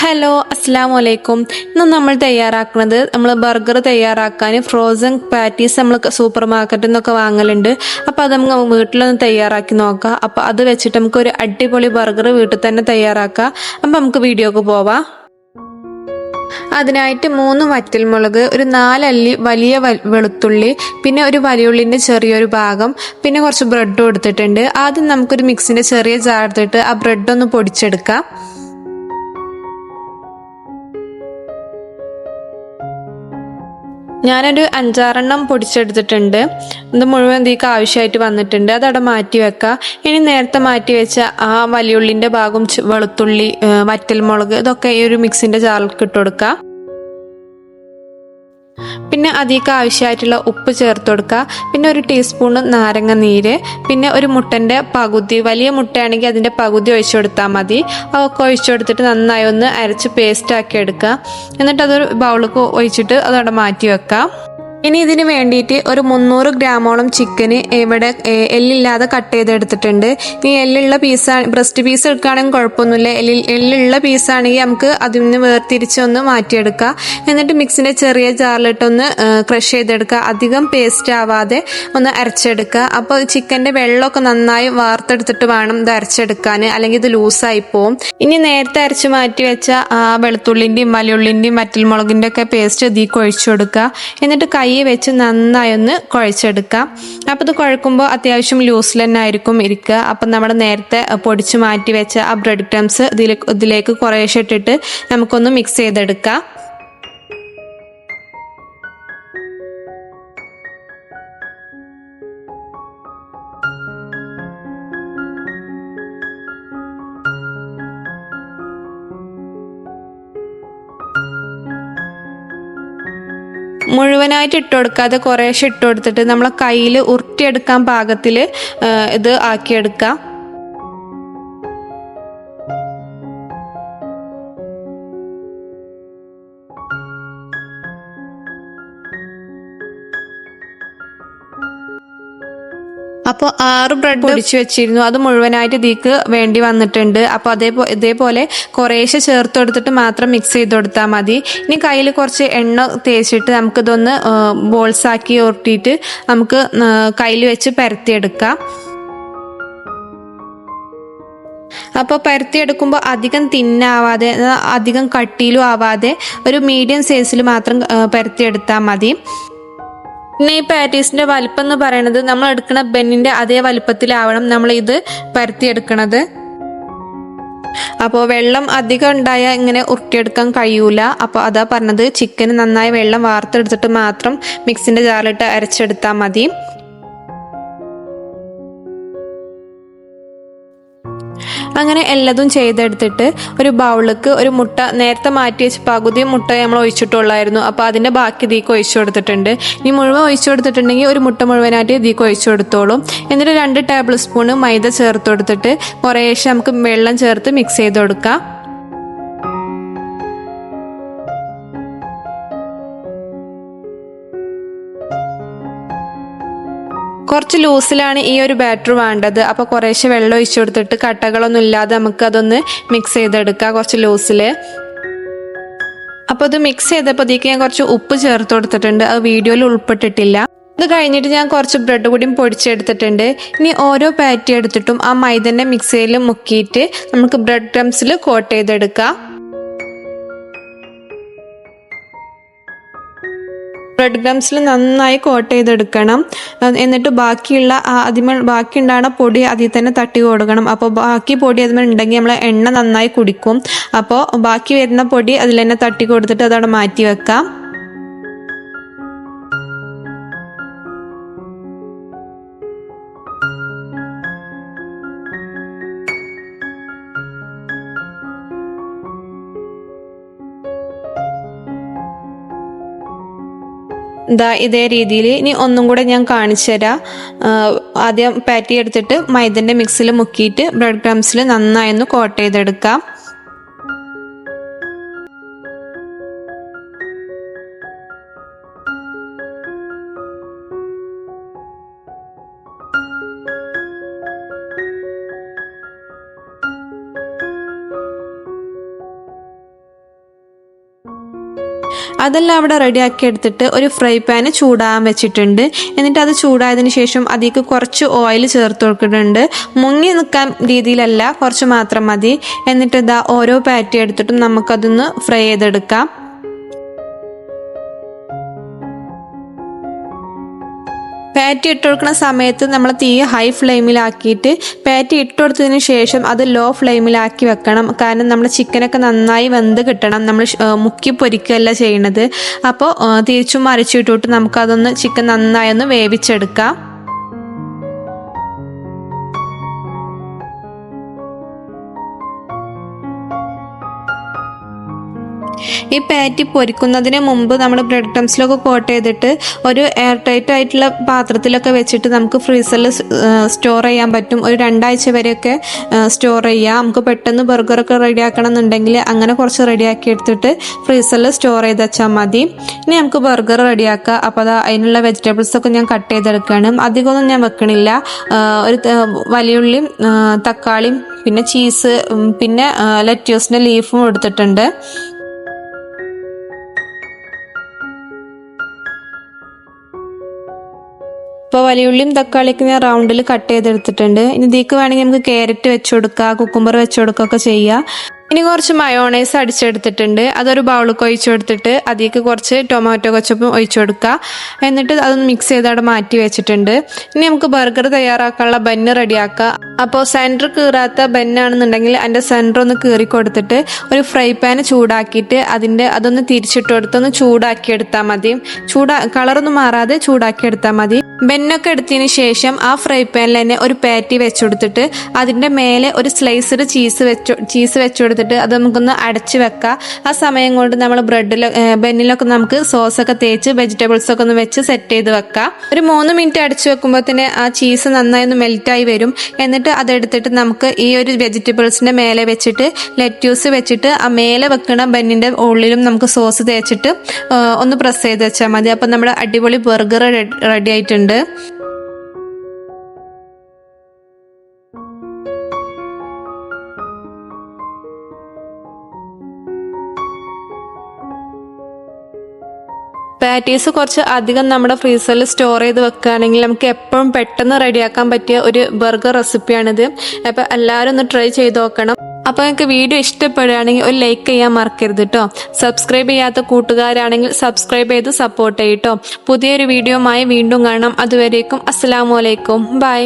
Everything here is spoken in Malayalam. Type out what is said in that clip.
ഹലോ അസ്സാം വലൈക്കും ഇന്ന് നമ്മൾ തയ്യാറാക്കുന്നത് നമ്മൾ ബർഗർ തയ്യാറാക്കാൻ ഫ്രോസൺ പാറ്റീസ് നമ്മൾ സൂപ്പർ മാർക്കറ്റിൽ നിന്നൊക്കെ വാങ്ങലുണ്ട്. അപ്പോൾ അത് നമുക്ക് വീട്ടിലൊന്ന് തയ്യാറാക്കി നോക്കാം. അപ്പോൾ അത് വെച്ചിട്ട് നമുക്ക് ഒരു അടിപൊളി ബർഗർ വീട്ടിൽ തന്നെ തയ്യാറാക്കാം. അപ്പോൾ നമുക്ക് വീഡിയോക്ക് പോവാം. അതിനായിട്ട് മൂന്ന് വറ്റൽമുളക് ഒരു നാലല്ലി വലിയ വെളുത്തുള്ളി പിന്നെ ഒരു വലിയുള്ളിന്റെ ചെറിയൊരു ഭാഗം പിന്നെ കുറച്ച് ബ്രെഡും എടുത്തിട്ടുണ്ട്. ആദ്യം നമുക്കൊരു മിക്സിന്റെ ചെറിയ ജാർ എടുത്തിട്ട് ആ ബ്രെഡ് ഒന്ന് പൊടിച്ചെടുക്കാം. ഞാനൊരു അഞ്ചാറെണ്ണം പൊടിച്ചെടുത്തിട്ടുണ്ട്. ഇത് മുഴുവൻ ഇതിക്ക് ആവശ്യമായിട്ട് വന്നിട്ടുണ്ട്. അതവിടെ മാറ്റി വെക്കാം. ഇനി നേരത്തെ മാറ്റി വെച്ച ആ വലിയുള്ളിന്റെ ഭാഗം വെളുത്തുള്ളി വറ്റൽ മുളക് ഇതൊക്കെ ഈ ഒരു മിക്സിന്റെ ജാറിൽ ഇട്ട് പിന്നെ അതിലേക്ക് ആവശ്യമായിട്ടുള്ള ഉപ്പ് ചേർത്ത് കൊടുക്കുക. പിന്നെ ഒരു ടീസ്പൂൺ നാരങ്ങ നീര്. പിന്നെ ഒരു മുട്ടന്റെ പകുതി വലിയ മുട്ടയാണെങ്കിൽ അതിന്റെ പകുതി ഒഴിച്ചു കൊടുത്താൽ മതി. അതൊക്കെ ഒഴിച്ചു കൊടുത്തിട്ട് നന്നായി ഒന്ന് അരച്ച് പേസ്റ്റ് ആക്കി എടുക്കുക. എന്നിട്ട് അതൊരു ബൗളിലേക്ക് ഒഴിച്ചിട്ട് അതവിടെ മാറ്റി വെക്കാം. ഇനി ഇതിന് വേണ്ടിയിട്ട് ഒരു മുന്നൂറ് ഗ്രാമോളം ചിക്കന് ഇവിടെ എല്ലില്ലാതെ കട്ട് ചെയ്തെടുത്തിട്ടുണ്ട്. ഇനി എല്ലുള്ള പീസാണ് ബ്രസ്റ്റ് പീസ് എടുക്കുകയാണെങ്കിൽ കുഴപ്പമൊന്നുമില്ല. എല്ലിൽ എല്ലുള്ള പീസാണെങ്കിൽ നമുക്ക് അതിൽ നിന്ന് വേർതിരിച്ചൊന്ന് മാറ്റിയെടുക്കുക. എന്നിട്ട് മിക്സിന്റെ ചെറിയ ജാറിലിട്ടൊന്ന് ക്രഷ് ചെയ്തെടുക്കുക. അധികം പേസ്റ്റ് ആവാതെ ഒന്ന് അരച്ചെടുക്കുക. അപ്പോൾ ചിക്കന്റെ വെള്ളമൊക്കെ നന്നായി വാർത്തെടുത്തിട്ട് വേണം ഇത് അരച്ചെടുക്കാൻ. അല്ലെങ്കിൽ ഇത് ലൂസായി പോവും. ഇനി നേരത്തെ അരച്ച് മാറ്റി വെച്ച ആ വെളുത്തുള്ളിന്റെയും മലയുള്ളിന്റെയും വറ്റൽമുളകിന്റെ ഒക്കെ പേസ്റ്റ് ഇതിൽ കൊഴിച്ചു കൊടുക്കുക. എന്നിട്ട് കൈ വെച്ച് നന്നായി ഒന്ന് കുഴച്ചെടുക്കാം. അപ്പോൾ ഇത് കുഴക്കുമ്പോൾ അത്യാവശ്യം ലൂസിൽ തന്നെ ആയിരിക്കും ഇരിക്കുക. അപ്പം നമ്മൾ നേരത്തെ പൊടിച്ച് മാറ്റി വെച്ച ആ ബ്രെഡ് ക്രംസ് ഇതിലേക്ക് ഇതിലേക്ക് കുറേശ്ശെ ഇട്ടിട്ട് നമുക്കൊന്ന് മിക്സ് ചെയ്തെടുക്കാം. മുഴുവനായിട്ട് ഇട്ട് കൊടുക്കാതെ കുറേശ്ശെ ഇട്ട് കൊടുത്തിട്ട് നമ്മളെ കയ്യിൽ ഉരുട്ടിയെടുക്കാൻ പാകത്തിൽ ഇത് ആക്കിയെടുക്കാം അപ്പോൾ ആറ് ബ്രെഡ് പൊടിച്ചു വെച്ചിരുന്നു. അത് മുഴുവനായിട്ട് ഇതിക്ക് വേണ്ടി വന്നിട്ടുണ്ട്. അപ്പോൾ അതേപോലെ ഇതേപോലെ കുറേശ്ശെ ചേർത്ത് കൊടുത്തിട്ട് മാത്രം മിക്സ് ചെയ്ത് കൊടുത്താൽ മതി. ഇനി കയ്യിൽ കുറച്ച് എണ്ണ തേച്ചിട്ട് നമുക്കിതൊന്ന് ബോൾസ് ആക്കി ഉരുട്ടിയിട്ട് നമുക്ക് കയ്യിൽ വെച്ച് പരത്തിയെടുക്കാം. അപ്പോൾ പരത്തിയെടുക്കുമ്പോൾ അധികം തിന്നാവാതെ അധികം കട്ടിയിലും ആവാതെ ഒരു മീഡിയം സൈസിൽ മാത്രം പരത്തിയെടുത്താൽ മതി. പിന്നെ ഈ പാറ്റീസിന്റെ വലിപ്പം എന്ന് പറയുന്നത് നമ്മൾ എടുക്കുന്ന ബെന്നിന്റെ അതേ വലിപ്പത്തിലാവണം നമ്മൾ ഇത് പരത്തിയെടുക്കണത്. അപ്പോൾ വെള്ളം അധികം ഉണ്ടായാൽ ഇങ്ങനെ ഉരുട്ടിയെടുക്കാൻ കഴിയൂല. അപ്പോൾ അതാ പറഞ്ഞത് ചിക്കൻ നന്നായി വെള്ളം വാർത്തെടുത്തിട്ട് മാത്രം മിക്സിന്റെ ജാറിലിട്ട് അരച്ചെടുത്താൽ മതി. അങ്ങനെ എല്ലാതും ചെയ്തെടുത്തിട്ട് ഒരു ബൗളിക്ക് ഒരു മുട്ട നേരത്തെ മാറ്റി വെച്ച് പകുതി മുട്ട നമ്മൾ ഒഴിച്ചിട്ടുള്ളായിരുന്നു. അപ്പോൾ അതിന്റെ ബാക്കി ഇതിലേക്ക് ഒഴിച്ചു കൊടുത്തിട്ടുണ്ട്. ഇനി മുഴുവൻ ഒഴിച്ചു കൊടുത്തിട്ടുണ്ടെങ്കിൽ ഒരു മുട്ട മുഴുവനായിട്ട് ഇതിലേക്ക് ഒഴിച്ചു കൊടുത്തോളും. എന്നിട്ട് രണ്ട് ടേബിൾ സ്പൂൺ മൈദ ചേർത്ത് കൊടുത്തിട്ട് കുറേശ്ശെ നമുക്ക് വെള്ളം ചേർത്ത് മിക്സ് ചെയ്ത് കൊടുക്കാം. കുറച്ച് ലൂസിലാണ് ഈ ഒരു ബാറ്റർ വേണ്ടത്. അപ്പോൾ കുറേശ്ശെ വെള്ളം ഒഴിച്ചു കൊടുത്തിട്ട് കട്ടകളൊന്നും ഇല്ലാതെ നമുക്ക് അതൊന്ന് മിക്സ് ചെയ്തെടുക്കാം കുറച്ച് ലൂസിൽ അപ്പോൾ ഇത് മിക്സ് ചെയ്തപ്പോഴത്തേക്ക് ഞാൻ കുറച്ച് ഉപ്പ് ചേർത്ത് കൊടുത്തിട്ടുണ്ട്. അത് വീഡിയോയിൽ ഉൾപ്പെട്ടിട്ടില്ല. ഇത് കഴിഞ്ഞിട്ട് ഞാൻ കുറച്ച് ബ്രെഡ് കൂടിയും പൊടിച്ചെടുത്തിട്ടുണ്ട്. ഇനി ഓരോ പാറ്റി എടുത്തിട്ടും ആ മൈദന്റെ മിക്സിയിൽ മുക്കിയിട്ട് നമുക്ക് ബ്രെഡ് ക്രംസിൽ കോട്ട് ചെയ്തെടുക്കാം. ബ്രെഡ് ക്രംസിൽ നന്നായി കോട്ട് ചെയ്തെടുക്കണം. എന്നിട്ട് ബാക്കിയുള്ള അതിമ ബാക്കി ഉണ്ടാകുന്ന പൊടി അതിൽ തന്നെ തട്ടി കൊടുക്കണം. അപ്പോൾ ബാക്കി പൊടി അതിമ ഉണ്ടെങ്കിൽ നമ്മൾ എണ്ണ നന്നായി കുടിക്കും. അപ്പോൾ ബാക്കി വരുന്ന പൊടി അതിൽ തന്നെ തട്ടി കൊടുത്തിട്ട് അതവിടെ മാറ്റി വെക്കാം. ഇതാ ഇതേ രീതിയിൽ ഇനി ഒന്നും കൂടെ ഞാൻ കാണിച്ചു തരാം. ആദ്യം പാറ്റി എടുത്തിട്ട് മൈദന്റെ മിക്സിൽ മുക്കിയിട്ട് ബ്രെഡ് ക്രംസിൽ നന്നായി ഒന്ന് കോട്ട് ചെയ്തെടുക്കാം. അതെല്ലാം അവിടെ റെഡിയാക്കി എടുത്തിട്ട് ഒരു ഫ്രൈ പാന് ചൂടാകാൻ വെച്ചിട്ടുണ്ട്. എന്നിട്ട് അത് ചൂടായതിന് ശേഷം അതിലേക്ക് കുറച്ച് ഓയിൽ ചേർത്ത് കൊടുക്കുന്നുണ്ട്. മുങ്ങി നിൽക്കാൻ രീതിയിലല്ല കുറച്ച് മാത്രം മതി. എന്നിട്ട് ഇതാ ഓരോ പാറ്റി എടുത്തിട്ടും നമുക്കതൊന്ന് ഫ്രൈ ചെയ്തെടുക്കാം. പാറ്റി ഇട്ട് കൊടുക്കുന്ന സമയത്ത് നമ്മൾ തീ ഹൈ ഫ്ലെയിമിലാക്കിയിട്ട് പാറ്റി ഇട്ട് കൊടുത്തതിന് ശേഷം അത് ലോ ഫ്ലെയിമിലാക്കി വെക്കണം. കാരണം നമ്മുടെ ചിക്കനൊക്കെ നന്നായി വെന്ത് കിട്ടണം. നമ്മൾ മുക്കി പൊരിക്കുകയല്ല ചെയ്യണത്. അപ്പോൾ തിരിച്ചും മറിച്ചിട്ടിട്ട് നമുക്കതൊന്ന് ചിക്കൻ നന്നായി ഒന്ന് വേവിച്ചെടുക്കാം. ഈ പാറ്റി പൊരിക്കുന്നതിന് മുമ്പ് നമ്മൾ ബ്രെഡ് ക്രംസിലൊക്കെ കോട്ട് ചെയ്തിട്ട് ഒരു എയർ ടൈറ്റ് ആയിട്ടുള്ള പാത്രത്തിലൊക്കെ വെച്ചിട്ട് നമുക്ക് ഫ്രീസറിൽ സ്റ്റോർ ചെയ്യാൻ പറ്റും. ഒരു രണ്ടാഴ്ച വരെയൊക്കെ സ്റ്റോർ ചെയ്യാം. നമുക്ക് പെട്ടെന്ന് ബർഗറൊക്കെ റെഡിയാക്കണം എന്നുണ്ടെങ്കിൽ അങ്ങനെ കുറച്ച് റെഡിയാക്കി എടുത്തിട്ട് ഫ്രീസറിൽ സ്റ്റോർ ചെയ്ത് വെച്ചാൽ മതി. ഇനി നമുക്ക് ബർഗർ റെഡിയാക്കുക അപ്പോൾ അത് അതിനുള്ള വെജിറ്റബിൾസ് ഒക്കെ ഞാൻ കട്ട് ചെയ്തെടുക്കുകയാണ് അധികമൊന്നും ഞാൻ വെക്കണില്ല. ഒരു വലിയ വലിയുള്ളിയും തക്കാളിയും പിന്നെ ചീസ് പിന്നെ ലെറ്റ്യൂസിന്റെ ലീഫും എടുത്തിട്ടുണ്ട്. ഇപ്പോൾ വലിയുള്ളിയും തക്കാളിയൊക്കെ ഞാൻ റൗണ്ടിൽ കട്ട് ചെയ്തെടുത്തിട്ടുണ്ട്. ഇനി ഇതിലേക്ക് വേണമെങ്കിൽ നമുക്ക് ക്യാരറ്റ് വെച്ച് കൊടുക്കുക കുക്കുംബർ വെച്ച് കൊടുക്കുക ഒക്കെ ചെയ്യാം. ഇനി കുറച്ച് മയോണൈസ് അടിച്ചെടുത്തിട്ടുണ്ട്. അതൊരു ബൗളിൽ ഒഴിച്ചു കൊടുത്തിട്ട് അതിലേക്ക് കുറച്ച് ടൊമാറ്റോ കച്ചപ്പും ഒഴിച്ചു കൊടുക്കുക എന്നിട്ട് അതൊന്ന് മിക്സ് ചെയ്ത് അവിടെ മാറ്റി വെച്ചിട്ടുണ്ട്. ഇനി നമുക്ക് ബർഗർ തയ്യാറാക്കാനുള്ള ബന്ന് റെഡിയാക്കുക അപ്പോൾ സെന്റർ കീറാത്ത ബെന്നാണെന്നുണ്ടെങ്കിൽ അതിന്റെ സെന്റർ ഒന്ന് കീറി കൊടുത്തിട്ട് ഒരു ഫ്രൈ പാൻ ചൂടാക്കിയിട്ട് അതിന്റെ അതൊന്ന് തിരിച്ചിട്ട് കൊടുത്തൊന്ന് ചൂടാക്കി എടുത്താൽ മതി. ചൂടാ കളറൊന്നും മാറാതെ ചൂടാക്കി എടുത്താൽ മതി. ബെന്നൊക്കെ എടുത്തതിന് ശേഷം ആ ഫ്രൈ പാനിൽ തന്നെ ഒരു പാറ്റി വെച്ചുകൊടുത്തിട്ട് അതിന്റെ മേലെ ഒരു സ്ലൈസ്ഡ് ചീസ് വെച്ചു ചീസ് വെച്ചുകൊടുത്തിട്ട് അത് നമുക്കൊന്ന് അടച്ചു വെക്കാം. ആ സമയം കൊണ്ട് നമ്മൾ ബ്രെഡിൽ ബെന്നിലൊക്കെ നമുക്ക് സോസൊക്കെ തേച്ച് വെജിറ്റബിൾസൊക്കെ ഒന്ന് വെച്ച് സെറ്റ് ചെയ്ത് വെക്കാം. ഒരു മൂന്ന് മിനിറ്റ് അടച്ചു വെക്കുമ്പോൾ തന്നെ ആ ചീസ് നന്നായി ഒന്ന് മെൽറ്റായി വരും. എന്നിട്ട് അതെടുത്തിട്ട് നമുക്ക് ഈ ഒരു വെജിറ്റബിൾസിന്റെ മേലെ വെച്ചിട്ട് ലെറ്റ്യൂസ് വെച്ചിട്ട് ആ മേലെ വെക്കുന്ന ബന്നിന്റെ ഉള്ളിലും നമുക്ക് സോസ് തേച്ചിട്ട് ഒന്ന് പ്രസ് ചെയ്ത് വെച്ചാൽ മതി. അപ്പം നമ്മുടെ അടിപൊളി ബർഗർ റെഡി ആയിട്ടുണ്ട്. പാറ്റീസ് കുറച്ച് അധികം നമ്മുടെ ഫ്രീസറിൽ സ്റ്റോർ ചെയ്ത് വെക്കുകയാണെങ്കിൽ നമുക്ക് എപ്പോഴും പെട്ടെന്ന് റെഡിയാക്കാൻ പറ്റിയ ഒരു ബർഗർ റെസിപ്പിയാണിത് അപ്പോൾ എല്ലാവരും ഒന്ന് ട്രൈ ചെയ്ത് നോക്കണം. അപ്പോൾ നിങ്ങൾക്ക് വീഡിയോ ഇഷ്ടപ്പെടുകയാണെങ്കിൽ ഒരു ലൈക്ക് ചെയ്യാൻ മറക്കരുത് കേട്ടോ സബ്സ്ക്രൈബ് ചെയ്യാത്ത കൂട്ടുകാരാണെങ്കിൽ സബ്സ്ക്രൈബ് ചെയ്ത് സപ്പോർട്ട് ചെയ്യട്ടോ പുതിയൊരു വീഡിയോമായി വീണ്ടും കാണാം. അതുവരേക്കും അസ്സലാമു അലൈക്കും. ബൈ